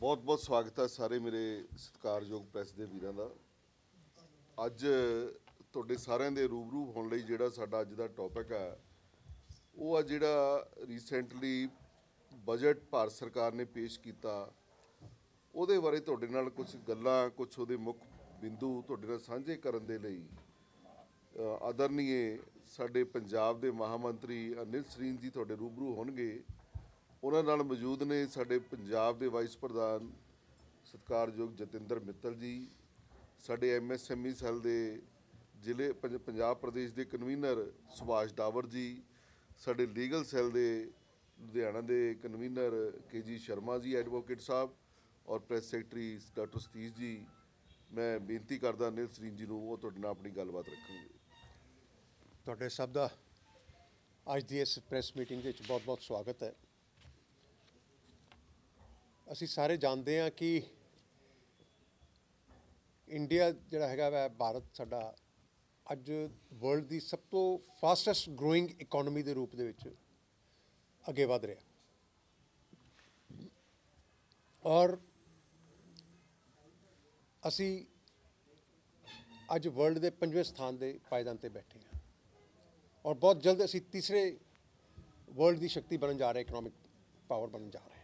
ਬਹੁਤ-ਬਹੁਤ ਸਵਾਗਤ ਹੈ ਸਾਰੇ ਮੇਰੇ ਸਤਿਕਾਰਯੋਗ ਪ੍ਰੈਸ ਦੇ ਵੀਰਾਂ ਦਾ। ਅੱਜ ਤੁਹਾਡੇ ਸਾਰਿਆਂ ਦੇ ਰੂਬਰੂ ਹੋਣ ਲਈ ਜਿਹੜਾ ਸਾਡਾ ਅੱਜ ਦਾ ਟੌਪਿਕ ਹੈ, ਉਹ ਆ ਜਿਹੜਾ ਰੀਸੈਂਟਲੀ ਬਜਟ ਭਾਰਤ ਸਰਕਾਰ ਨੇ ਪੇਸ਼ ਕੀਤਾ, ਉਹਦੇ ਬਾਰੇ ਤੁਹਾਡੇ ਨਾਲ ਕੁਝ ਗੱਲਾਂ ਕੁਝ ਉਹਦੇ ਮੁੱਖ ਬਿੰਦੂ ਤੁਹਾਡੇ ਨਾਲ ਸਾਂਝੇ ਕਰਨ ਦੇ ਲਈ ਆਦਰਨੀਏ ਸਾਡੇ ਪੰਜਾਬ ਦੇ ਮਹਾਮੰਤਰੀ ਅਨਿਲ ਸਰੀਨ ਜੀ ਤੁਹਾਡੇ ਰੂਬਰੂ ਹੋਣਗੇ। ਉਹਨਾਂ ਨਾਲ ਮੌਜੂਦ ਨੇ ਸਾਡੇ ਪੰਜਾਬ ਦੇ ਵਾਈਸ ਪ੍ਰਧਾਨ ਸਤਿਕਾਰਯੋਗ ਜਤਿੰਦਰ ਮਿੱਤਲ ਜੀ, ਸਾਡੇ ਐਮਐਸਐਮਈ ਸੈੱਲ ਦੇ ਜ਼ਿਲ੍ਹੇ ਪੰਜ- ਪੰਜਾਬ ਪ੍ਰਦੇਸ਼ ਦੇ ਕਨਵੀਨਰ ਸੁਭਾਸ਼ ਡਾਵਰ ਜੀ, ਸਾਡੇ ਲੀਗਲ ਸੈੱਲ ਦੇ ਲੁਧਿਆਣਾ ਦੇ convener KG Sharma ji advocate ਸਾਹਿਬ ਔਰ ਪ੍ਰੈਸ ਸੈਕਟਰੀ ਡਾਕਟਰ ਸਤੀਸ਼ ਜੀ। ਮੈਂ ਬੇਨਤੀ ਕਰਦਾ ਅਨਿਲ ਸਰੀਨ ਜੀ ਨੂੰ ਉਹ ਤੁਹਾਡੇ ਨਾਲ ਆਪਣੀ ਗੱਲਬਾਤ ਰੱਖਣਗੇ ਤੁਹਾਡੇ ਸਭ ਦਾ ਅੱਜ ਦੀ ਇਸ ਪ੍ਰੈਸ ਮੀਟਿੰਗ ਵਿੱਚ ਬਹੁਤ-ਬਹੁਤ ਸਵਾਗਤ ਹੈ। ਅਸੀਂ ਸਾਰੇ ਜਾਣਦੇ ਹਾਂ ਕਿ ਇੰਡੀਆ ਜਿਹੜਾ ਹੈਗਾ ਵਾ, ਭਾਰਤ ਸਾਡਾ ਅੱਜ ਵਰਲਡ ਦੀ ਸਭ ਤੋਂ ਫਾਸਟੈਸਟ ਗਰੋਇੰਗ ਇਕਨੋਮੀ ਦੇ ਰੂਪ ਦੇ ਵਿੱਚ ਅੱਗੇ ਵਧ ਰਿਹਾ। ਔਰ ਅਸੀਂ ਅੱਜ ਵਰਲਡ ਦੇ ਪੰਜਵੇਂ ਸਥਾਨ ਦੇ ਪਾਇਦਾਨ ਤੇ ਬੈਠੇ ਹਾਂ। ਔਰ ਬਹੁਤ ਜਲਦ ਅਸੀਂ ਤੀਸਰੇ ਵਰਲਡ ਦੀ ਸ਼ਕਤੀ ਬਣਨ ਜਾ ਰਹੇ ਇਕਨੋਮਿਕ ਪਾਵਰ ਬਣਨ ਜਾ ਰਹੇ।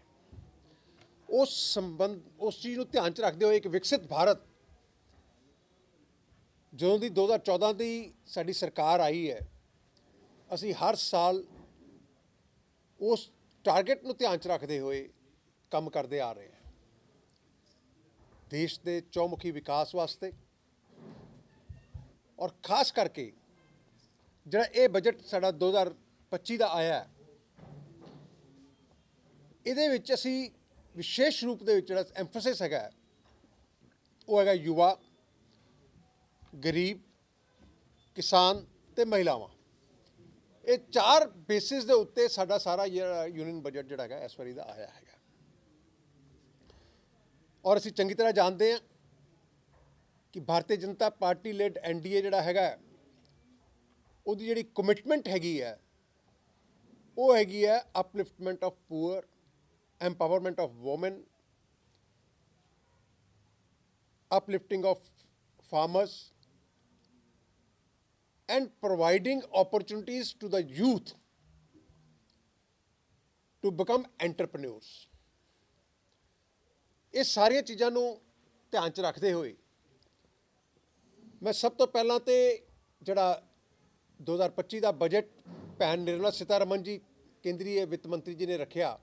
ਉਸ ਸੰਬੰਧ, ਉਸ ਚੀਜ਼ ਨੂੰ ਧਿਆਨ ਚ ਰੱਖਦੇ ਹੋਏ ਇੱਕ ਵਿਕਸਿਤ ਭਾਰਤ। ਜਦੋਂ ਦੀ 2014 ਦੀ ਸਾਡੀ ਸਰਕਾਰ ਆਈ ਹੈ, ਅਸੀਂ ਹਰ ਸਾਲ ਉਸ ਟਾਰਗੇਟ ਨੂੰ ਧਿਆਨ ਚ ਰੱਖਦੇ ਹੋਏ ਕੰਮ ਕਰਦੇ ਆ ਰਹੇ ਹਾਂ। ਦੇਸ਼ ਦੇ ਚੌਮੁਖੀ ਵਿਕਾਸ ਵਾਸਤੇ ਔਰ ਖਾਸ ਕਰਕੇ ਜਿਹੜਾ ਇਹ ਬਜਟ ਸਾਡਾ 2025 ਦਾ ਆਇਆ ਇਹਦੇ ਵਿੱਚ ਅਸੀਂ ਵਿਸ਼ੇਸ਼ ਰੂਪ ਦੇ ਵਿੱਚ ਜਿਹੜਾ ਐਮਫੈਸਿਸ ਹੈਗਾ ਉਹ ਹੈਗਾ ਯੁਵਾ, ਗਰੀਬ, ਕਿਸਾਨ ਤੇ ਮਹਿਲਾਵਾਂ। ਇਹ ਚਾਰ ਬੇਸਿਸ ਦੇ ਉੱਤੇ ਸਾਡਾ ਸਾਰਾ ਜਿਹੜਾ ਯੂਨੀਅਨ ਬਜਟ ਜਿਹੜਾ ਹੈਗਾ, ਇਸ ਵਾਰੀ ਦਾ ਆਇਆ ਹੈਗਾ। ਔਰ ਅਸੀਂ ਚੰਗੀ ਤਰ੍ਹਾਂ ਜਾਣਦੇ ਹਾਂ ਕਿ Bharatiya Janata party led NDA ਜਿਹੜਾ ਹੈਗਾ, ਉਹਦੀ ਜਿਹੜੀ ਕਮਿਟਮੈਂਟ ਹੈਗੀ ਹੈ, ਉਹ ਹੈਗੀ ਹੈ upliftment of poor empowerment of women uplifting of farmers and providing opportunities to the youth to become entrepreneurs ਇਹ ਸਾਰੀਆਂ ਚੀਜ਼ਾਂ ਨੂੰ ਧਿਆਨ ਚ ਰੱਖਦੇ ਹੋਏ ਮੈਂ ਸਭ ਤੋਂ ਪਹਿਲਾਂ ਤੇ ਜਿਹੜਾ 2025 ਦਾ ਬਜਟ ਭੈਣ ਨਿਰਮਲਾ ਸੀਤਾਰਮਨ ਜੀ ਕੇਂਦਰੀ ਵਿੱਤ ਮੰਤਰੀ ਜੀ ਨੇ ਰੱਖਿਆ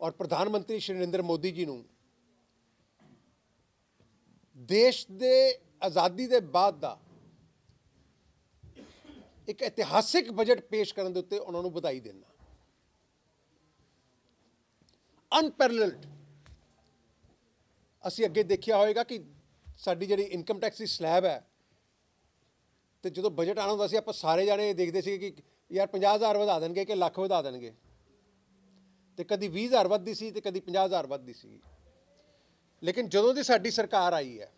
ਔਰ ਪ੍ਰਧਾਨ ਮੰਤਰੀ ਸ਼੍ਰੀ ਨਰਿੰਦਰ ਮੋਦੀ ਜੀ ਨੂੰ, ਦੇਸ਼ ਦੇ ਆਜ਼ਾਦੀ ਦੇ ਬਾਅਦ ਦਾ ਇੱਕ ਇਤਿਹਾਸਿਕ ਬਜਟ ਪੇਸ਼ ਕਰਨ ਦੇ ਉੱਤੇ ਉਹਨਾਂ ਨੂੰ ਵਧਾਈ ਦੇਣਾ ਅਨਪੈਰਲਡ ਅਸੀਂ ਅੱਗੇ ਦੇਖਿਆ ਹੋਵੇਗਾ ਕਿ ਸਾਡੀ ਜਿਹੜੀ ਇਨਕਮ ਟੈਕਸ ਦੀ ਸਲੈਬ ਹੈ, ਤੇ ਜਦੋਂ ਬਜਟ ਆਉਣਾ ਹੁੰਦਾ ਸੀ, ਆਪਾਂ ਸਾਰੇ ਜਾਣੇ ਦੇਖਦੇ ਸੀ ਕਿ ਯਾਰ 50000 ਵਧਾ ਦੇਣਗੇ ਕਿ ਲੱਖ ਵਧਾ ਦੇਣਗੇ। ਤੇ ਕਦੀ 20000 ਵੱਧਦੀ ਸੀ ਤੇ ਕਦੀ 50000 ਵੱਧਦੀ ਸੀ। ਲੇਕਿਨ ਜਦੋਂ ਦੀ ਸਾਡੀ ਸਰਕਾਰ ਆਈ ਹੈ,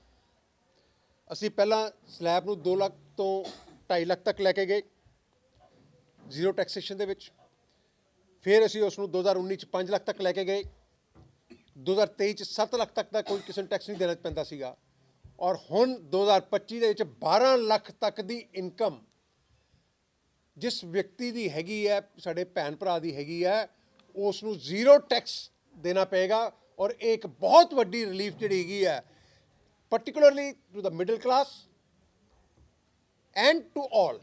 ਅਸੀਂ ਪਹਿਲਾਂ ਸਲੈਬ ਨੂੰ 2 ਲੱਖ ਤੋਂ 2.5 ਲੱਖ ਤੱਕ ਲੈ ਕੇ ਗਏ, ਜ਼ੀਰੋ ਟੈਕਸੇਸ਼ਨ ਦੇ ਵਿੱਚ। ਫਿਰ ਅਸੀਂ ਉਸ ਨੂੰ 2019 ਚ 5 ਲੱਖ ਤੱਕ ਲੈ ਕੇ ਗਏ। 2023 ਚ 7 ਲੱਖ ਤੱਕ ਦਾ ਕੋਈ ਕਿਸੇ ਨੂੰ ਟੈਕਸ ਨਹੀਂ ਦੇਣਾ ਪੈਂਦਾ ਸੀਗਾ। ਔਰ ਹੁਣ 2025 ਦੇ ਵਿੱਚ 12 ਲੱਖ ਤੱਕ ਦੀ ਇਨਕਮ ਜਿਸ ਵਿਅਕਤੀ ਦੀ ਹੈਗੀ ਹੈ, ਸਾਡੇ ਭੈਣ ਭਰਾ ਦੀ ਹੈਗੀ ਹੈ ਉਸ ਨੂੰ ਜ਼ੀਰੋ ਟੈਕਸ ਦੇਣਾ ਪਏਗਾ ਔਰ ਇਹ ਇੱਕ ਬਹੁਤ ਵੱਡੀ ਰਿਲੀਫ ਜਿਹੜੀ ਹੈਗੀ ਹੈ, particularly to the middle class and to all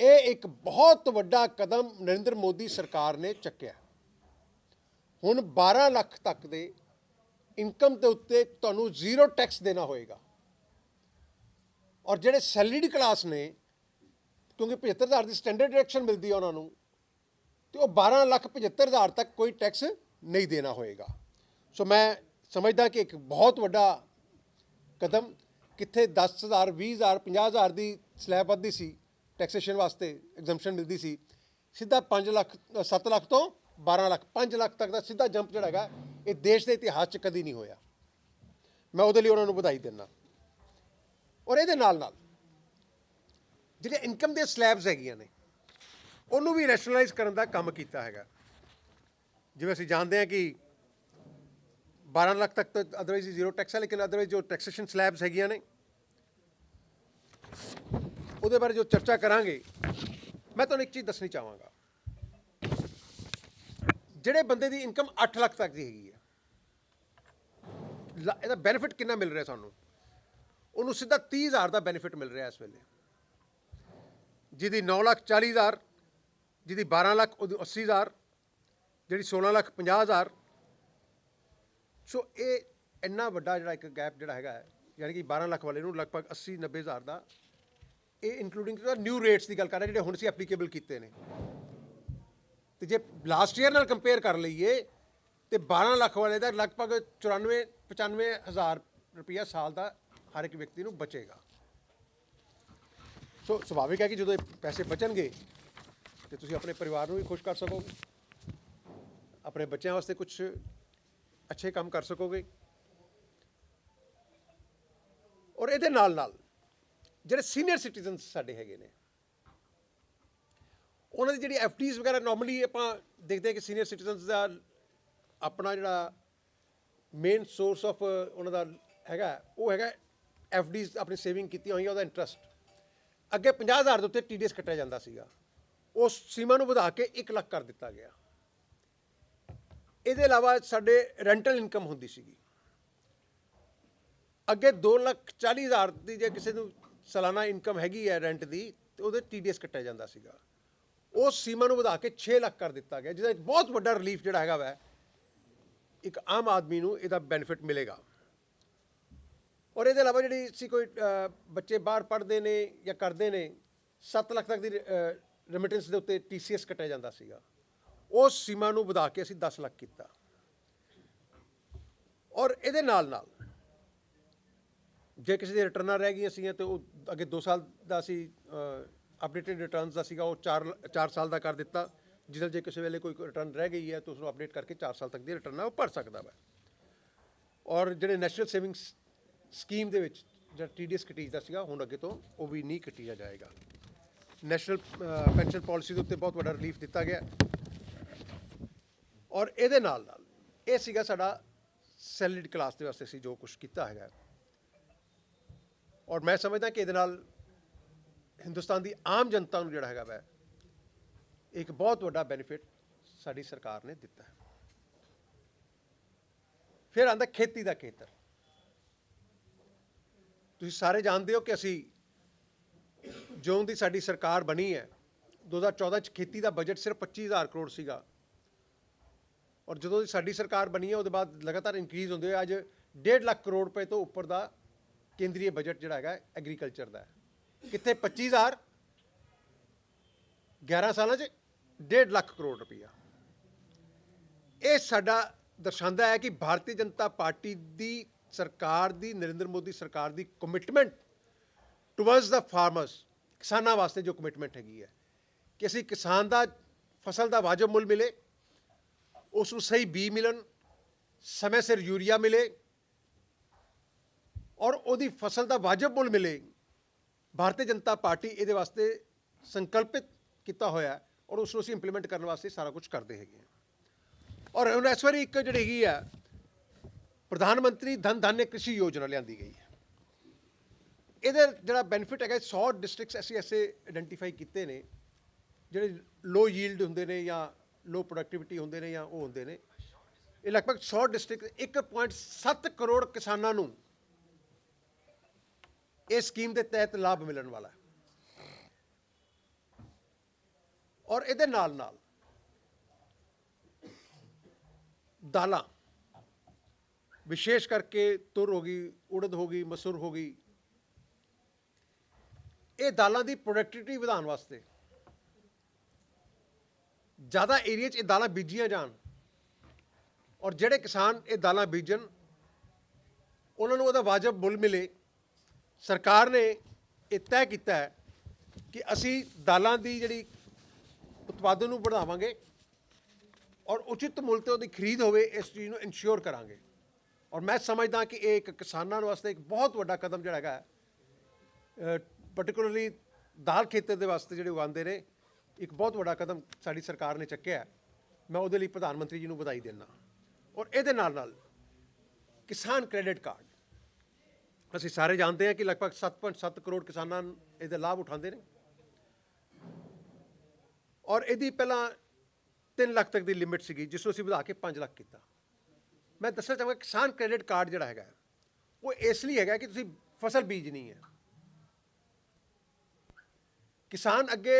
ਇਹ ਇੱਕ ਬਹੁਤ ਵੱਡਾ ਕਦਮ ਨਰਿੰਦਰ ਮੋਦੀ ਸਰਕਾਰ ਨੇ ਚੱਕਿਆ। ਹੁਣ 12 ਲੱਖ ਤੱਕ ਦੇ ਇਨਕਮ ਦੇ ਉੱਤੇ ਤੁਹਾਨੂੰ ਜ਼ੀਰੋ ਟੈਕਸ ਦੇਣਾ ਹੋਏਗਾ। ਔਰ ਜਿਹੜੇ ਸੈਲਰੀਡ ਕਲਾਸ ਨੇ, ਕਿਉਂਕਿ 75000 ਦੀ ਸਟੈਂਡਰਡ ਡਾਇਰੈਕਸ਼ਨ ਮਿਲਦੀ ਹੈ ਉਹਨਾਂ ਨੂੰ ਤੇ ਉਹ 12 ਲੱਖ 75000 ਤੱਕ ਕੋਈ ਟੈਕਸ ਨਹੀਂ ਦੇਣਾ ਹੋਏਗਾ। ਸੋ ਮੈਂ ਸਮਝਦਾ ਕਿ ਇੱਕ ਬਹੁਤ ਵੱਡਾ ਕਦਮ ਕਿੱਥੇ 10000 20000 50000 ਦੀ ਸਲੈਬ ਵੱਧਦੀ ਸੀ ਟੈਕਸੇਸ਼ਨ ਵਾਸਤੇ ਐਗਜ਼ੈਂਪਸ਼ਨ ਮਿਲਦੀ ਸੀ, ਸਿੱਧਾ 5 ਲੱਖ 7 ਲੱਖ ਤੋਂ 12 ਲੱਖ 5 ਲੱਖ ਤੱਕ ਦਾ ਸਿੱਧਾ ਜੰਪ ਜਿਹੜਾ ਹੈਗਾ, ਇਹ ਦੇਸ਼ ਦੇ ਇਤਿਹਾਸ 'ਚ ਕਦੀ ਨਹੀਂ ਹੋਇਆ। ਮੈਂ ਉਹਦੇ ਲਈ ਉਹਨਾਂ ਨੂੰ ਵਧਾਈ ਦਿੰਦਾ। ਔਰ ਇਹਦੇ ਨਾਲ ਨਾਲ ਜਿਹੜੇ ਇਨਕਮ ਦੇ ਸਲੈਬਸ ਹੈਗੀਆਂ ਨੇ ਉਹਨੂੰ ਵੀ ਰੈਸ਼ਨਲਾਈਜ਼ ਕਰਨ ਦਾ ਕੰਮ ਕੀਤਾ ਹੈਗਾ। ਜਿਵੇਂ ਅਸੀਂ ਜਾਣਦੇ ਹਾਂ ਕਿ 12 ਲੱਖ ਤੱਕ ਤਾਂ ਅਦਰਵਾਈਜ਼ ਜ਼ੀਰੋ ਟੈਕਸ ਹੈ, ਲੇਕਿਨ ਅਦਰਵਾਈਜ਼ ਜੋ ਟੈਕਸੇਸ਼ਨ ਸਲੈਬਸ ਹੈਗੀਆਂ ਨੇ, ਉਹਦੇ ਬਾਰੇ ਜੋ ਚਰਚਾ ਕਰਾਂਗੇ, ਮੈਂ ਤੁਹਾਨੂੰ ਇੱਕ ਚੀਜ਼ ਦੱਸਣੀ ਚਾਹਾਂਗਾ। ਜਿਹੜੇ ਬੰਦੇ ਦੀ ਇਨਕਮ 8 ਲੱਖ ਤੱਕ ਦੀ ਹੈਗੀ ਹੈ, ਲ- ਇਹਦਾ ਬੈਨੀਫਿਟ ਕਿੰਨਾ ਮਿਲ ਰਿਹਾ ਸਾਨੂੰ? ਉਹਨੂੰ ਸਿੱਧਾ 30000 ਦਾ ਬੈਨੀਫਿਟ ਮਿਲ ਰਿਹਾ ਇਸ ਵੇਲੇ। ਜਿਹਦੀ 9 ਲੱਖ 40 ਹਜ਼ਾਰ ਜਿਹਦੀ 12 ਲੱਖ ਉਹਦੀ 80 ਹਜ਼ਾਰ ਜਿਹੜੀ 16 ਲੱਖ 50 ਹਜ਼ਾਰ। ਸੋ ਇਹ ਇੰਨਾ ਵੱਡਾ ਜਿਹੜਾ ਇੱਕ ਗੈਪ ਜਿਹੜਾ ਹੈਗਾ ਹੈ, ਯਾਨੀ ਕਿ 12 ਲੱਖ ਵਾਲੇ ਨੂੰ ਲਗਭਗ 80 90 ਹਜ਼ਾਰ ਦਾ ਇਹ ਇਨਕਲੂਡਿੰਗ ਨਿਊ ਰੇਟਸ ਦੀ ਗੱਲ ਕਰ ਰਹੇ ਜਿਹੜੇ ਹੁਣ ਅਸੀਂ ਐਪਲੀਕੇਬਲ ਕੀਤੇ ਨੇ। ਤੇ ਜੇ ਲਾਸਟ ਈਅਰ ਨਾਲ ਕੰਪੇਅਰ ਕਰ ਲਈਏ ਤੇ 12 ਲੱਖ ਵਾਲੇ ਦਾ ਲਗਭਗ 94 95 ਹਜ਼ਾਰ ਰੁਪਇਆ ਸਾਲ ਦਾ ਹਰ ਇੱਕ ਵਿਅਕਤੀ ਨੂੰ ਬਚੇਗਾ। ਸੋ ਸੁਭਾਵਿਕ ਹੈ ਕਿ ਜਦੋਂ ਇਹ ਪੈਸੇ ਬਚਣਗੇ ਤੇ ਤੁਸੀਂ ਆਪਣੇ ਪਰਿਵਾਰ ਨੂੰ ਵੀ ਖੁਸ਼ ਕਰ ਸਕੋਗੇ? ਆਪਣੇ ਬੱਚਿਆਂ ਵਾਸਤੇ ਕੁਝ ਅੱਛੇ ਕੰਮ ਕਰ ਸਕੋਗੇ? ਔਰ ਇਹਦੇ ਨਾਲ ਨਾਲ ਜਿਹੜੇ ਸੀਨੀਅਰ ਸਿਟੀਜ਼ਨਸ ਸਾਡੇ ਹੈਗੇ ਨੇ, ਉਹਨਾਂ ਦੀ ਜਿਹੜੀ ਐਫਡੀਜ਼ ਵਗੈਰਾ ਨਾਰਮਲੀ ਆਪਾਂ ਦੇਖਦੇ ਹਾਂ ਕਿ ਸੀਨੀਅਰ ਸਿਟੀਜ਼ਨਸ ਦਾ ਆਪਣਾ ਜਿਹੜਾ ਮੇਨ ਸੋਰਸ ਆਫ ਉਹਨਾਂ ਦਾ ਹੈਗਾ, ਉਹ ਹੈਗਾ ਐਫਡੀਜ਼ ਆਪਣੀ ਸੇਵਿੰਗ ਕੀਤੀ ਹੋਈ ਹੈ ਉਹਦਾ ਇੰਟਰਸਟ ਅੱਗੇ 50000 ਦੇ ਉੱਤੇ ਟੀਡੀਐਸ ਕੱਟਿਆ ਜਾਂਦਾ ਸੀਗਾ। ਉਸ ਸੀਮਾ ਨੂੰ ਵਧਾ ਕੇ 1 ਲੱਖ ਕਰ ਦਿੱਤਾ ਗਿਆ। ਇਹਦੇ ਇਲਾਵਾ ਸਾਡੇ ਰੈਂਟਲ ਇਨਕਮ ਹੁੰਦੀ ਸੀਗੀ। ਅੱਗੇ 2 ਲੱਖ 40 ਹਜ਼ਾਰ ਦੀ ਜੇ ਕਿਸੇ ਨੂੰ ਸਾਲਾਨਾ ਇਨਕਮ ਹੈਗੀ ਹੈ ਰੈਂਟ ਦੀ, ਤੇ ਉਹਦੇ ਟੀਡੀਐਸ ਕੱਟਿਆ ਜਾਂਦਾ ਸੀਗਾ। ਉਸ ਸੀਮਾ ਨੂੰ ਵਧਾ ਕੇ 6 ਲੱਖ ਕਰ ਦਿੱਤਾ ਗਿਆ, ਜਿਹਦਾ ਇੱਕ ਬਹੁਤ ਵੱਡਾ ਰਿਲੀਫ ਜਿਹੜਾ ਹੈਗਾ ਵੈ, ਇੱਕ ਆਮ ਆਦਮੀ ਨੂੰ ਇਹਦਾ ਬੈਨੀਫਿਟ ਮਿਲੇਗਾ। ਔਰ ਇਹਦੇ ਇਲਾਵਾ ਜਿਹੜੀ ਸੀ ਕੋਈ ਬੱਚੇ ਬਾਹਰ ਪੜ੍ਹਦੇ ਨੇ ਜਾਂ ਕਰਦੇ ਨੇ 7 ਲੱਖ ਤੱਕ ਦੀ ਰੈਮਿਟੈਂਸ ਦੇ ਉੱਤੇ ਟੀਸੀਐਸ ਕੱਟਿਆ ਜਾਂਦਾ ਸੀਗਾ। ਉਸ ਸੀਮਾ ਨੂੰ ਵਧਾ ਕੇ ਅਸੀਂ 10 ਲੱਖ ਕੀਤਾ। ਔਰ ਇਹਦੇ ਨਾਲ ਨਾਲ ਜੇ ਕਿਸੇ ਦੀ ਰਿਟਰਨਾਂ ਰਹਿ ਗਈਆਂ ਸੀਗੀਆਂ ਤੇ ਉਹ ਅੱਗੇ 2 ਸਾਲ ਦਾ ਅਸੀਂ ਅਪਡੇਟਡ ਰਿਟਰਨਸ ਦਾ ਸੀਗਾ, ਉਹ 4 4 ਸਾਲ ਦਾ ਕਰ ਦਿੱਤਾ। ਜਿਹਦੇ ਜੇ ਕਿਸੇ ਵੇਲੇ ਕੋਈ ਰਿਟਰਨ ਰਹਿ ਗਈ ਹੈ ਤਾਂ ਉਸ ਨੂੰ ਅਪਡੇਟ ਕਰਕੇ 4 ਸਾਲ ਤੱਕ ਦੀ ਰਿਟਰਨ ਉਹ ਭਰ ਸਕਦਾ ਹੈ ਔਰ ਜਿਹੜੇ ਨੈਸ਼ਨਲ ਸੇਵਿੰਗਸ ਸਕੀਮ ਦੇ ਵਿੱਚ ਜਿਹੜਾ ਟੀਡੀਐਸ ਕਟੀਜਦਾ ਸੀਗਾ, ਹੁਣ ਅੱਗੇ ਤੋਂ ਉਹ ਵੀ ਨਹੀਂ ਕਟਿਆ ਜਾਏਗਾ। ਨੈਸ਼ਨਲ ਪੈਨਸ਼ਨ ਪਾਲਿਸੀ ਦੇ ਉੱਤੇ ਬਹੁਤ ਵੱਡਾ ਰਿਲੀਫ ਦਿੱਤਾ ਗਿਆ। ਔਰ ਇਹਦੇ ਨਾਲ ਨਾਲ ਇਹ ਸੀਗਾ ਸਾਡਾ ਸੈਲਰੀਡ ਕਲਾਸ ਦੇ ਵਾਸਤੇ ਸੀ ਜੋ ਕੁਝ ਕੀਤਾ ਹੈਗਾ। ਔਰ ਮੈਂ ਸਮਝਦਾ ਕਿ ਇਹਦੇ ਨਾਲ ਹਿੰਦੁਸਤਾਨ ਦੀ ਆਮ ਜਨਤਾ ਨੂੰ ਜਿਹੜਾ ਹੈਗਾ ਵੈ, ਇੱਕ ਬਹੁਤ ਵੱਡਾ ਬੈਨੀਫਿਟ ਸਾਡੀ ਸਰਕਾਰ ਨੇ ਦਿੱਤਾ ਫਿਰ ਆਂਦਾ ਖੇਤੀ ਦਾ ਖੇਤਰ। ਤੁਸੀਂ ਸਾਰੇ ਜਾਣਦੇ ਹੋ ਕਿ ਅਸੀਂ ਜਦੋਂ ਦੀ ਸਾਡੀ ਸਰਕਾਰ ਬਣੀ ਹੈ 2014 ਚ ਖੇਤੀ ਦਾ ਬਜਟ ਸਿਰਫ 25000 ਕਰੋੜ ਸੀਗਾ। ਔਰ ਜਦੋਂ ਦੀ ਸਾਡੀ ਸਰਕਾਰ ਬਣੀ ਹੈ, ਉਹਦੇ ਬਾਅਦ ਲਗਾਤਾਰ ਇਨਕਰੀਜ਼ ਹੁੰਦੇ ਹੋਏ ਅੱਜ 1.5 ਲੱਖ ਕਰੋੜ ਰੁਪਏ ਤੋਂ ਉੱਪਰ ਦਾ ਕੇਂਦਰੀ ਬਜਟ ਜਿਹੜਾ ਹੈਗਾ ਐਗਰੀਕਲਚਰ ਦਾ ਹੈ। ਕਿੱਥੇ 25000 11 ਸਾਲਾਂ 'ਚ 1.5 ਲੱਖ ਕਰੋੜ ਰੁਪਈਆ। ਇਹ ਸਾਡਾ ਦਰਸਾਉਂਦਾ ਹੈ ਕਿ ਭਾਰਤੀ ਜਨਤਾ ਪਾਰਟੀ ਦੀ ਸਰਕਾਰ ਦੀ, ਨਰਿੰਦਰ ਮੋਦੀ ਸਰਕਾਰ ਦੀ ਕਮਿਟਮੈਂਟ ਟੁਵਰਡਸ ਦਾ ਫਾਰਮਰਸ ਕਿਸਾਨਾਂ ਵਾਸਤੇ ਜੋ ਕਮਿਟਮੈਂਟ ਹੈਗੀ ਹੈ ਕਿ ਅਸੀਂ ਕਿਸਾਨ ਦਾ, ਫਸਲ ਦਾ ਵਾਜਬ ਮੁੱਲ ਮਿਲੇ, ਉਸ ਨੂੰ ਸਹੀ ਬੀ ਮਿਲਣ, ਸਮੇਂ ਸਿਰ ਯੂਰੀਆ ਮਿਲੇ ਔਰ ਉਹਦੀ ਫਸਲ ਦਾ ਵਾਜਬ ਮੁੱਲ ਮਿਲੇ, ਭਾਰਤੀ ਜਨਤਾ ਪਾਰਟੀ ਇਹਦੇ ਵਾਸਤੇ ਸੰਕਲਪਿਤ ਕੀਤਾ ਹੋਇਆ ਔਰ ਉਸ ਨੂੰ ਅਸੀਂ ਇੰਪਲੀਮੈਂਟ ਕਰਨ ਵਾਸਤੇ ਸਾਰਾ ਕੁਝ ਕਰਦੇ ਹੈਗੇ ਹਾਂ। ਔਰ ਹੁਣ ਇਸ ਵਾਰੀ ਇੱਕ ਜਿਹੜੀ ਹੈਗੀ ਆ, ਪ੍ਰਧਾਨ ਮੰਤਰੀ ਧਨ ਧਾਨਯ ਕ੍ਰਿਸ਼ੀ ਯੋਜਨਾ ਲਿਆਂਦੀ ਗਈ ਹੈ। ਇਹਦੇ ਜਿਹੜਾ ਬੈਨੀਫਿਟ ਹੈਗਾ 100 ਡਿਸਟ੍ਰਿਕਟਸ ਅਸੀਂ ਐਸੇ ਆਇਡੈਂਟੀਫਾਈ ਕੀਤੇ ਨੇ, ਜਿਹੜੇ ਲੋ ਯੀਲਡ ਹੁੰਦੇ ਨੇ ਜਾਂ ਲੋ ਪ੍ਰੋਡਕਟਿਵਿਟੀ ਹੁੰਦੇ ਨੇ ਜਾਂ ਉਹ ਹੁੰਦੇ ਨੇ। ਇਹ ਲਗਭਗ 100 ਡਿਸਟ੍ਰਿਕਟ 1.7 ਕਰੋੜ ਕਿਸਾਨਾਂ ਨੂੰ ਇਸ ਸਕੀਮ ਦੇ ਤਹਿਤ ਲਾਭ ਮਿਲਣ ਵਾਲਾ ਹੈ। ਔਰ ਇਹਦੇ ਨਾਲ ਨਾਲ ਦਾਲਾਂ, ਵਿਸ਼ੇਸ਼ ਕਰਕੇ ਤੁਰ ਹੋ ਗਈ, ਉੜਦ ਹੋ ਗਈ, ਮਸੂਰ ਹੋ ਗਈ ਇਹ ਦਾਲਾਂ ਦੀ ਪ੍ਰੋਡਕਟਿਵਿਟੀ ਵਧਾਉਣ ਵਾਸਤੇ। ਜ਼ਿਆਦਾ ਏਰੀਆ 'ਚ ਇਹ ਦਾਲਾਂ ਬੀਜੀਆਂ ਜਾਣ। ਔਰ ਜਿਹੜੇ ਕਿਸਾਨ ਇਹ ਦਾਲਾਂ ਬੀਜਣ, ਉਹਨਾਂ ਨੂੰ ਉਹਦਾ ਵਾਜਬ ਮੁੱਲ ਮਿਲੇ। ਸਰਕਾਰ ਨੇ ਇਹ ਤੈਅ ਕੀਤਾ ਹੈ ਕਿ ਅਸੀਂ ਦਾਲਾਂ ਦੀ ਜਿਹੜੀ ਉਤਪਾਦਨ ਨੂੰ ਵਧਾਵਾਂਗੇ ਔਰ ਉਚਿਤ ਮੁੱਲ ਤੇ ਉਹਦੀ ਖਰੀਦ ਹੋਵੇ, ਇਸ ਚੀਜ਼ ਨੂੰ ਇਨਸ਼ੋਰ ਕਰਾਂਗੇ। ਔਰ ਮੈਂ ਸਮਝਦਾ ਕਿ ਇਹ ਇੱਕ ਕਿਸਾਨਾਂ ਵਾਸਤੇ ਇੱਕ ਬਹੁਤ ਵੱਡਾ ਕਦਮ ਜਿਹੜਾ ਹੈਗਾ ਪਾਰਟਿਕੂਲਰਲੀ ਦਾਲ ਖੇਤਰ ਦੇ ਵਾਸਤੇ ਜਿਹੜੇ ਉਗਾਉਂਦੇ ਨੇ, ਇੱਕ ਬਹੁਤ ਵੱਡਾ ਕਦਮ ਸਾਡੀ ਸਰਕਾਰ ਨੇ ਚੱਕਿਆ ਮੈਂ ਉਹਦੇ ਲਈ ਪ੍ਰਧਾਨ ਮੰਤਰੀ ਜੀ ਨੂੰ ਵਧਾਈ ਦਿੰਦਾ ਔਰ ਇਹਦੇ ਨਾਲ ਨਾਲ ਕਿਸਾਨ ਕ੍ਰੈਡਿਟ ਕਾਰਡ ਅਸੀਂ ਸਾਰੇ ਜਾਣਦੇ ਹਾਂ ਕਿ ਲਗਭਗ 7.7 ਕਰੋੜ ਕਿਸਾਨਾਂ ਇਹਦਾ ਲਾਭ ਉਠਾਉਂਦੇ ਨੇ। ਔਰ ਇਹਦੀ ਪਹਿਲਾਂ 3 ਲੱਖ ਤੱਕ ਦੀ ਲਿਮਿਟ ਸੀਗੀ, ਜਿਸ ਨੂੰ ਅਸੀਂ ਵਧਾ ਕੇ 5 ਲੱਖ ਕੀਤਾ। ਮੈਂ ਦੱਸਣਾ ਚਾਹਾਂਗਾ ਕਿਸਾਨ ਕ੍ਰੈਡਿਟ ਕਾਰਡ ਜਿਹੜਾ ਹੈਗਾ, ਉਹ ਇਸ ਲਈ ਹੈਗਾ ਕਿ ਤੁਸੀਂ ਫਸਲ ਬੀਜਣੀ ਹੈ। ਕਿਸਾਨ ਅੱਗੇ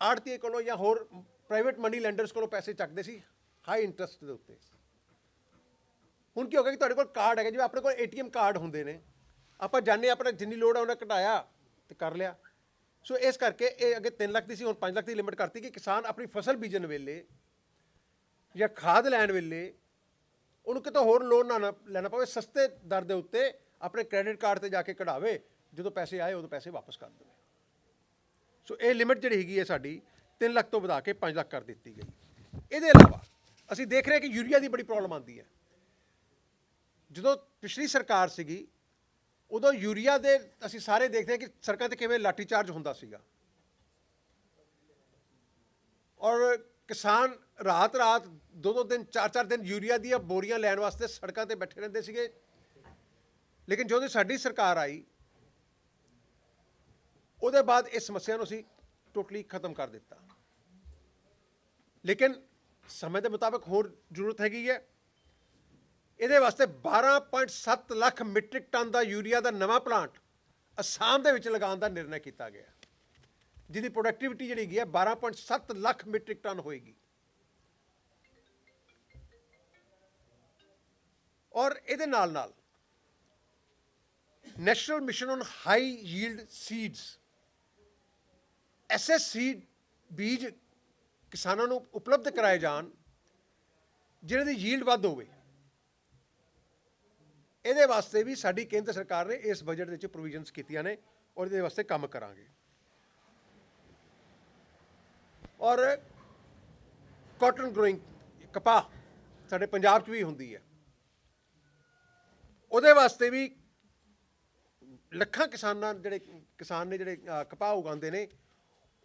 ਆੜਤੀਏ ਕੋਲੋਂ ਜਾਂ ਹੋਰ ਪ੍ਰਾਈਵੇਟ ਮਨੀ ਲੈਂਡਰਸ ਕੋਲੋਂ ਪੈਸੇ ਚੱਕਦੇ ਸੀ? ਹਾਈ ਇੰਟਰਸਟ ਦੇ ਉੱਤੇ। ਹੁਣ ਕੀ ਹੋ ਗਿਆ ਕਿ ਤੁਹਾਡੇ ਕੋਲ ਕਾਰਡ ਹੈਗਾ, ਜਿਵੇਂ ਆਪਣੇ ਕੋਲ ਏਟੀਐਮ ਕਾਰਡ ਹੁੰਦੇ ਨੇ। ਆਪਾਂ ਜਾਣੇ ਆਪਣਾ ਜਿੰਨੀ ਲੋੜ ਆ ਉਹਨਾਂ ਘਟਾਇਆ ਤੇ ਕਰ ਲਿਆ। ਸੋ ਇਸ ਕਰਕੇ ਇਹ ਅੱਗੇ 3 ਲੱਖ ਦੀ ਸੀ, ਹੁਣ 5 ਲੱਖ ਦੀ ਲਿਮਿਟ ਕਰਤੀ ਕਿ ਕਿਸਾਨ ਆਪਣੀ ਫਸਲ ਬੀਜਣ ਵੇਲੇ ਜਾਂ ਖਾਦ ਲੈਣ ਵੇਲੇ ਉਹਨੂੰ ਕਿਤੋਂ ਹੋਰ ਲੋਨ ਨਾ ਲੈਣਾ ਪਵੇ, ਸਸਤੇ ਦਰ ਦੇ ਉੱਤੇ ਆਪਣੇ ਕ੍ਰੈਡਿਟ ਕਾਰਡ ਤੇ ਜਾ ਕੇ ਕਢਾਵੇ। ਜਦੋਂ ਪੈਸੇ ਆਏ, ਉਦੋਂ ਪੈਸੇ ਵਾਪਸ ਕਰ ਦੇਵੇ ਸੋ ਇਹ ਲਿਮਿਟ ਜਿਹੜੀ ਹੈਗੀ ਹੈ ਸਾਡੀ 3 ਲੱਖ ਤੋਂ ਵਧਾ ਕੇ 5 ਲੱਖ ਕਰ ਦਿੱਤੀ ਗਈ। ਇਹਦੇ ਇਲਾਵਾ ਅਸੀਂ ਦੇਖ ਰਹੇ ਕਿ ਯੂਰੀਆ ਦੀ ਬੜੀ ਪ੍ਰੋਬਲਮ ਆਉਂਦੀ ਹੈ। ਜਦੋਂ ਪਿਛਲੀ ਸਰਕਾਰ ਸੀਗੀ, ਉਦੋਂ ਯੂਰੀਆ ਦੇ ਅਸੀਂ ਸਾਰੇ ਦੇਖਦੇ ਹਾਂ ਕਿ ਸੜਕਾਂ ਤੇ ਕਿਵੇਂ ਲਾਠੀ ਚਾਰਜ ਹੁੰਦਾ ਸੀਗਾ। ਔਰ ਕਿਸਾਨ ਰਾਤ ਰਾਤ ਦੋ ਦੋ ਦਿਨ, ਚਾਰ ਚਾਰ ਦਿਨ ਯੂਰੀਆ ਦੀਆਂ ਬੋਰੀਆਂ ਲੈਣ ਵਾਸਤੇ ਸੜਕਾਂ ਤੇ ਬੈਠੇ ਰਹਿੰਦੇ ਸੀਗੇ। ਲੇਕਿਨ ਜਦੋਂ ਸਾਡੀ ਸਰਕਾਰ ਆਈ ਉਹਦੇ ਬਾਅਦ ਇਸ ਸਮੱਸਿਆ ਨੂੰ ਅਸੀਂ ਟੋਟਲੀ ਖਤਮ ਕਰ ਦਿੱਤਾ। ਲੇਕਿਨ ਸਮੇਂ ਦੇ ਮੁਤਾਬਕ ਹੋਰ ਜ਼ਰੂਰਤ ਹੈਗੀ ਹੈ। ਇਹਦੇ ਵਾਸਤੇ 12.7 ਲੱਖ ਮੀਟ੍ਰਿਕ ਟਨ ਦਾ ਯੂਰੀਆ ਦਾ ਨਵਾਂ ਪਲਾਂਟ ਅਸਾਮ ਦੇ ਵਿੱਚ ਲਗਾਉਣ ਦਾ ਨਿਰਣਾ ਕੀਤਾ ਗਿਆ ਜਿਹਦੀ ਪ੍ਰੋਡਕਟਿਵਿਟੀ ਜਿਹੜੀ ਹੈਗੀ ਹੈ 12.7 ਲੱਖ ਮੀਟ੍ਰਿਕ ਟਨ ਹੋਏਗੀ। ਔਰ ਇਹਦੇ ਨਾਲ ਨਾਲ national mission on high yield seeds ਐਸੇ ਸੀਡ ਬੀਜ ਕਿਸਾਨਾਂ ਨੂੰ ਉਪਲਬਧ ਕਰਾਏ ਜਾਣ, ਜਿਹਨਾਂ ਦੀ ਯੀਲਡ ਵੱਧ ਹੋਵੇ। ਇਹਦੇ ਵਾਸਤੇ ਵੀ ਸਾਡੀ ਕੇਂਦਰ ਸਰਕਾਰ ਨੇ ਇਸ ਬਜਟ ਦੇ ਵਿੱਚ ਪ੍ਰੋਵੀਜ਼ਨਸ ਕੀਤੀਆਂ ਨੇ ਔਰ ਇਹਦੇ ਵਾਸਤੇ ਕੰਮ ਕਰਾਂਗੇ। ਔਰ ਕਾਟਨ ਗਰੋਇੰਗ ਕਪਾਹ ਸਾਡੇ ਪੰਜਾਬ 'ਚ ਵੀ ਹੁੰਦੀ ਹੈ। ਉਹਦੇ ਵਾਸਤੇ ਵੀ ਲੱਖਾਂ ਕਿਸਾਨਾਂ ਜਿਹੜੇ ਕਿਸਾਨ ਨੇ ਜਿਹੜੇ ਕਪਾਹ ਉਗਾਉਂਦੇ ਨੇ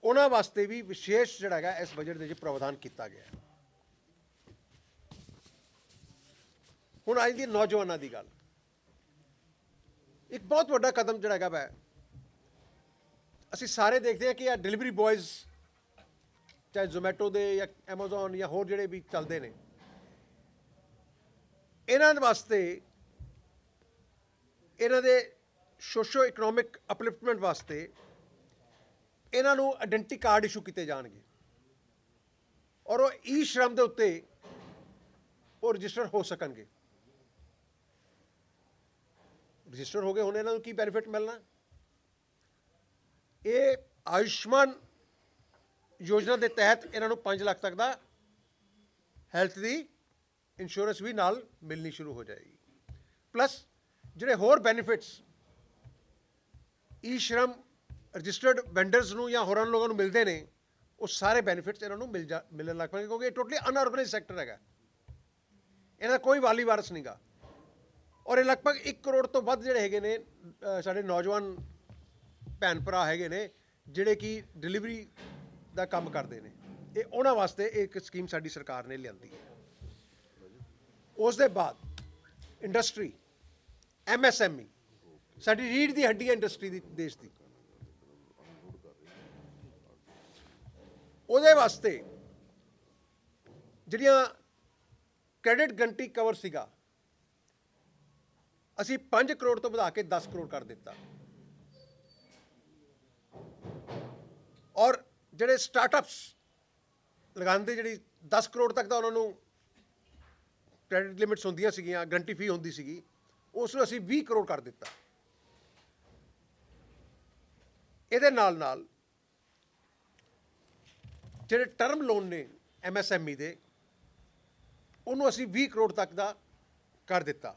ਉਹਨਾਂ ਵਾਸਤੇ ਵੀ ਵਿਸ਼ੇਸ਼ ਜਿਹੜਾ ਹੈਗਾ ਇਸ ਬਜਟ ਦੇ ਵਿੱਚ ਪ੍ਰਾਵਧਾਨ ਕੀਤਾ ਗਿਆ ਹੈ। ਹੁਣ ਅੱਜ ਦੀ ਨੌਜਵਾਨਾਂ ਦੀ ਗੱਲ। ਇੱਕ ਬਹੁਤ ਵੱਡਾ ਕਦਮ ਜਿਹੜਾ ਹੈਗਾ ਵੈ, ਅਸੀਂ ਸਾਰੇ ਦੇਖਦੇ ਹਾਂ ਕਿ ਇਹ ਡਿਲੀਵਰੀ ਬॉयਜ਼ ਚਾਹੇ ਜ਼ੋਮੈਟੋ ਦੇ ਜਾਂ Amazon ਜਾਂ ਹੋਰ ਜਿਹੜੇ ਵੀ ਚੱਲਦੇ ਨੇ, ਇਹਨਾਂ ਦੇ ਵਾਸਤੇ, ਇਹਨਾਂ ਦੇ ਸੋਸ਼ੋ ਇਕਨੋਮਿਕ ਅਪਲਿਫਟਮੈਂਟ ਵਾਸਤੇ ਇਹਨਾਂ ਨੂੰ ਆਇਡੈਂਟੀ ਕਾਰਡ ਇਸ਼ੂ ਕੀਤੇ ਜਾਣਗੇ। ਔਰ ਉਹ ਈ ਸ਼ਰਮ ਦੇ ਉੱਤੇ ਉਹ ਰਜਿਸਟਰ ਹੋ ਸਕਣਗੇ। ਰਜਿਸਟਰ ਹੋ ਗਏ, ਹੁਣ ਇਹਨਾਂ ਨੂੰ ਕੀ ਬੈਨੀਫਿਟ ਮਿਲਣਾ? ਇਹ ਆਯੁਸ਼ਮਾਨ ਯੋਜਨਾ ਦੇ ਤਹਿਤ ਇਹਨਾਂ ਨੂੰ 5 ਲੱਖ ਤੱਕ ਦਾ ਹੈਲਥ ਦੀ ਇੰਸ਼ੋਰੈਂਸ ਵੀ ਨਾਲ ਮਿਲਣੀ ਸ਼ੁਰੂ ਹੋ ਜਾਏਗੀ। ਪਲੱਸ ਜਿਹੜੇ ਹੋਰ ਬੈਨੀਫਿਟਸ ਈ ਸ਼ਰਮ ਰਜਿਸਟਰਡ ਵੈਂਡਰਸ ਨੂੰ ਜਾਂ ਹੋਰਾਂ ਲੋਕਾਂ ਨੂੰ ਮਿਲਦੇ ਨੇ, ਉਹ ਸਾਰੇ ਬੈਨੀਫਿਟਸ ਇਹਨਾਂ ਨੂੰ ਮਿਲ ਜਾ, ਮਿਲਣ ਲੱਗ ਪਣਗੇ ਕਿਉਂਕਿ ਇਹ ਟੋਟਲੀ ਅਨਆਰਗੇਨਾਈਜ਼ ਸੈਕਟਰ ਹੈਗਾ। ਇਹਨਾਂ ਦਾ ਕੋਈ ਵਾਲੀ ਵਾਰਸ ਨਹੀਂਗਾ ਔਰ ਇਹ ਲਗਭਗ 1 ਕਰੋੜ ਤੋਂ ਵੱਧ ਜਿਹੜੇ ਹੈਗੇ ਨੇ ਸਾਡੇ ਨੌਜਵਾਨ ਭੈਣ ਭਰਾ ਹੈਗੇ ਨੇ, ਜਿਹੜੇ ਕਿ ਡਿਲੀਵਰੀ ਦਾ ਕੰਮ ਕਰਦੇ ਨੇ। ਇਹ ਉਹਨਾਂ ਵਾਸਤੇ ਇੱਕ ਸਕੀਮ ਸਾਡੀ ਸਰਕਾਰ ਨੇ ਲਿਆਂਦੀ ਹੈ। ਉਸ ਦੇ ਬਾਅਦ ਇੰਡਸਟਰੀ ਐਮਐਸਐਮਈ ਸਾਡੀ ਰੀੜ ਦੀ ਹੱਡੀ ਹੈ ਇੰਡਸਟਰੀ ਦੀ, ਦੇਸ਼ ਦੀ। ਉਹਦੇ ਵਾਸਤੇ ਜਿਹੜੀਆਂ ਕ੍ਰੈਡਿਟ ਗਰੰਟੀ ਕਵਰ ਸੀਗਾ, ਅਸੀਂ 5 ਕਰੋੜ ਤੋਂ ਵਧਾ ਕੇ 10 ਕਰੋੜ ਕਰ ਦਿੱਤਾ। ਔਰ ਜਿਹੜੇ ਸਟਾਰਟਅਪਸ ਲਗਾਉਂਦੇ, ਜਿਹੜੀ 10 ਕਰੋੜ ਤੱਕ ਦਾ ਉਹਨਾਂ ਨੂੰ ਕ੍ਰੈਡਿਟ ਲਿਮਿਟਸ ਹੁੰਦੀਆਂ ਸੀਗੀਆਂ, ਗਰੰਟੀ ਫੀ ਹੁੰਦੀ ਸੀਗੀ, ਉਸ ਨੂੰ ਅਸੀਂ 20 ਕਰੋੜ ਕਰ ਦਿੱਤਾ। ਇਹਦੇ ਨਾਲ ਨਾਲ ਜਿਹੜੇ ਟਰਮ ਲੋਨ ਨੇ ਐਮਐਸਐਮਈ ਦੇ, ਉਹਨੂੰ ਅਸੀਂ 20 ਕਰੋੜ ਤੱਕ ਦਾ ਕਰ ਦਿੱਤਾ।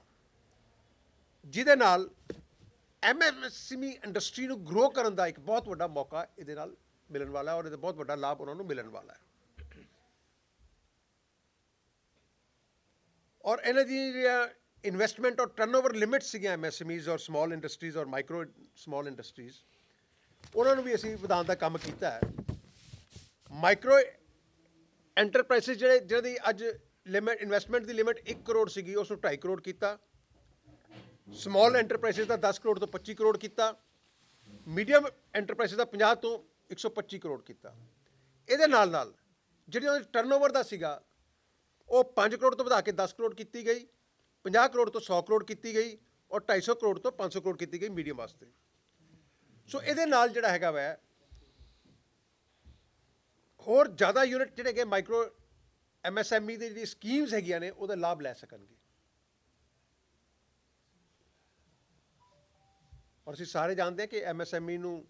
ਜਿਹਦੇ ਨਾਲ ਐਮਐਸਐਮਈ ਇੰਡਸਟਰੀ ਨੂੰ ਗਰੋ ਕਰਨ ਦਾ ਇੱਕ ਬਹੁਤ ਵੱਡਾ ਮੌਕਾ ਇਹਦੇ ਨਾਲ ਮਿਲਣ ਵਾਲਾ ਹੈ ਔਰ ਇਹਦਾ ਬਹੁਤ ਵੱਡਾ ਲਾਭ ਉਹਨਾਂ ਨੂੰ ਮਿਲਣ ਵਾਲਾ ਹੈ। ਔਰ ਇਹਨਾਂ ਦੀ ਜਿਹੜੀਆਂ ਇਨਵੈਸਟਮੈਂਟ ਔਰ ਟਰਨਓਵਰ ਲਿਮਿਟ ਸੀਗੀਆਂ ਐਮਐਸਐਮਈਜ਼ ਔਰ ਸਮਾਲ ਇੰਡਸਟਰੀਜ਼ ਔਰ ਮਾਈਕਰੋ ਸਮਾਲ ਇੰਡਸਟਰੀਜ਼ ਉਹਨਾਂ ਨੂੰ ਵੀ ਅਸੀਂ ਵਧਾਉਣ ਦਾ ਕੰਮ ਕੀਤਾ ਹੈ। ਮਾਈਕਰੋ ਐਂਟਰਪ੍ਰਾਈਜ਼ਸ ਜਿਹੜੇ, ਜਿਹਨਾਂ ਦੀ ਅੱਜ ਲਿਮਿਟ ਇਨਵੈਸਟਮੈਂਟ ਦੀ ਲਿਮਿਟ 1 ਕਰੋੜ ਸੀਗੀ, ਉਸ ਨੂੰ 2.5 ਕਰੋੜ ਕੀਤਾ। ਸਮਾਲ ਐਂਟਰਪ੍ਰਾਈਜ਼ਸ ਦਾ 10 ਕਰੋੜ ਤੋਂ 25 ਕਰੋੜ ਕੀਤਾ। ਮੀਡੀਅਮ ਐਂਟਰਪ੍ਰਾਈਜ਼ਸ ਦਾ 50 ਤੋਂ 125 ਕਰੋੜ ਕੀਤਾ। ਇਹਦੇ ਨਾਲ ਨਾਲ ਜਿਹੜੀ ਉਹਨਾਂ ਦੀ ਟਰਨਓਵਰ ਦਾ ਸੀਗਾ, ਉਹ 5 ਕਰੋੜ ਤੋਂ ਵਧਾ ਕੇ 10 ਕਰੋੜ ਕੀਤੀ ਗਈ 50 ਕਰੋੜ ਤੋਂ 100 ਕਰੋੜ ਕੀਤੀ ਗਈ ਔਰ 250 ਕਰੋੜ ਤੋਂ 500 ਕਰੋੜ ਕੀਤੀ ਗਈ ਮੀਡੀਅਮ ਵਾਸਤੇ। ਸੋ ਇਹਦੇ ਨਾਲ ਜਿਹੜਾ ਹੈਗਾ ਵੈ ਹੋਰ ਜ਼ਿਆਦਾ ਯੂਨਿਟ ਜਿਹੜੇ ਕਿ ਮਾਈਕਰੋ ਐਮਐਸਐਮਈ ਦੀ ਜਿਹੜੀ ਸਕੀਮਸ ਹੈਗੀਆਂ ਨੇ, ਉਹਦਾ ਲਾਭ ਲੈ ਸਕਣਗੇ। ਔਰ ਅਸੀਂ ਸਾਰੇ ਜਾਣਦੇ ਹਾਂ ਕਿ ਐਮਐਸਐਮਈ ਨੂੰ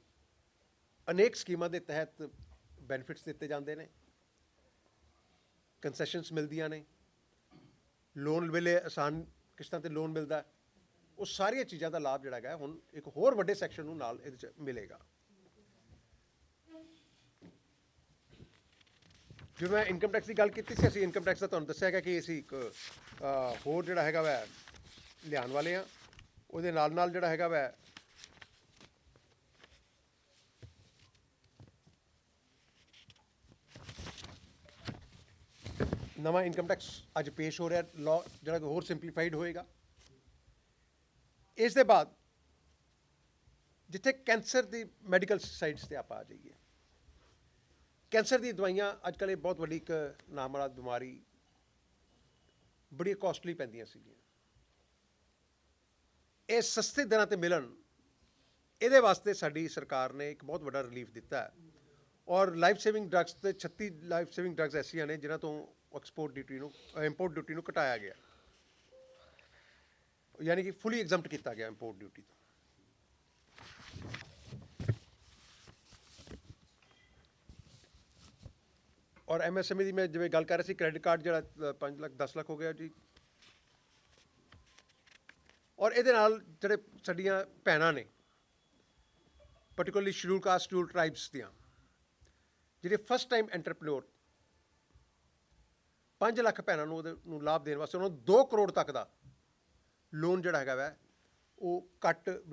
ਅਨੇਕ ਸਕੀਮਾਂ ਦੇ ਤਹਿਤ ਬੈਨੀਫਿਟਸ ਦਿੱਤੇ ਜਾਂਦੇ ਨੇ। ਕੰਸੈਸ਼ਨਸ ਮਿਲਦੀਆਂ ਨੇ। ਲੋਨ ਵੇਲੇ ਆਸਾਨ ਕਿਸ਼ਤਾਂ ਤੇ ਲੋਨ ਮਿਲਦਾ। ਉਹ ਸਾਰੀਆਂ ਚੀਜ਼ਾਂ ਦਾ ਲਾਭ ਜਿਹੜਾ ਹੈਗਾ, ਹੁਣ ਇੱਕ ਹੋਰ ਵੱਡੇ ਸੈਕਸ਼ਨ ਨੂੰ ਨਾਲ ਇਹਦੇ ਚ ਮਿਲੇਗਾ। ਜਿਵੇਂ ਮੈਂ ਇਨਕਮ ਟੈਕਸ ਦੀ ਗੱਲ ਕੀਤੀ ਸੀ ਅਸੀਂ ਇਨਕਮ ਟੈਕਸ ਦਾ ਤੁਹਾਨੂੰ ਦੱਸਿਆ ਹੈਗਾ ਕਿ ਅਸੀਂ ਇੱਕ ਅਹ, ਹੋਰ ਜਿਹੜਾ ਹੈਗਾ ਵੈ ਲਿਆਉਣ ਵਾਲੇ ਆ ਉਹਦੇ ਨਾਲ ਨਾਲ ਜਿਹੜਾ ਹੈਗਾ ਵੈ ਨਵਾਂ ਇਨਕਮ ਟੈਕਸ ਅੱਜ ਪੇਸ਼ ਹੋ ਰਿਹਾ। ਲਾਅ ਜਿਹੜਾ ਕਿ ਹੋਰ ਸਿੰਪਲੀਫਾਈਡ ਹੋਏਗਾ। ਇਸ ਦੇ ਬਾਅਦ ਜਿੱਥੇ ਕੈਂਸਰ ਦੀ ਮੈਡੀਕਲ ਸਾਈਟਸ ਤੇ ਆਪਾਂ ਆ ਜਾਈਏ। ਕੈਂਸਰ ਦੀ ਦਵਾਈਆਂ ਅੱਜ ਕੱਲ੍ਹ ਇਹ ਬਹੁਤ ਵੱਡੀ ਇੱਕ ਨਾਮਰਾਦ ਬਿਮਾਰੀ ਬੜੀ ਕਾਸਟਲੀ ਪੈਂਦੀਆਂ ਸੀਗੀਆਂ। ਇਹ ਸਸਤੇ ਦਰਾਂ ਤੇ ਮਿਲਣ, ਇਹਦੇ ਵਾਸਤੇ ਸਾਡੀ ਸਰਕਾਰ ਨੇ ਇੱਕ ਬਹੁਤ ਵੱਡਾ ਰਿਲੀਫ ਦਿੱਤਾ ਹੈ। ਔਰ ਲਾਈਫ ਸੇਵਿੰਗ ਡਰੱਗਸ ਤੇ 36 ਲਾਈਫ ਸੇਵਿੰਗ ਡਰੱਗਸ ਐਸੀਆਂ ਨੇ ਜਿਨ੍ਹਾਂ ਤੋਂ ਐਕਸਪੋਰਟ ਡਿਊਟੀ ਨੂੰ ਇੰਪੋਰਟ ਡਿਊਟੀ ਨੂੰ ਘਟਾਇਆ ਗਿਆ। ਯਾਨੀ ਕਿ ਫੁੱਲੀ ਐਗਜ਼ੈਂਪਟ ਕੀਤਾ ਗਿਆ ਇੰਪੋਰਟ ਡਿਊਟੀ ਤੋਂ। ਔਰ ਐਮਐਸਐਮਈ ਦੀ ਮੈਂ ਜਿਵੇਂ ਗੱਲ ਕਰ ਰਿਹਾ ਸੀ ਕ੍ਰੈਡਿਟ ਕਾਰਡ ਜਿਹੜਾ 5 ਲੱਖ 10 ਲੱਖ ਹੋ ਗਿਆ ਜੀ। ਔਰ ਇਹਦੇ ਨਾਲ ਜਿਹੜੇ ਸਾਡੀਆਂ ਭੈਣਾਂ ਨੇ particularly schedule caste schedule tribes ਦੀਆਂ, ਜਿਹੜੇ ਫਸਟ ਟਾਈਮ ਐਂਟਰਪ੍ਰੈਨਿਓਰ 5 ਲੱਖ ਭੈਣਾਂ ਨੂੰ ਉਹਦੇ, ਨੂੰ ਲਾਭ ਦੇਣ ਵਾਸਤੇ ਉਹਨਾਂ ਨੂੰ 2 ਕਰੋੜ ਤੱਕ ਦਾ ਲੋਨ ਜਿਹੜਾ ਹੈਗਾ ਵੈ, ਉਹ ਘੱਟ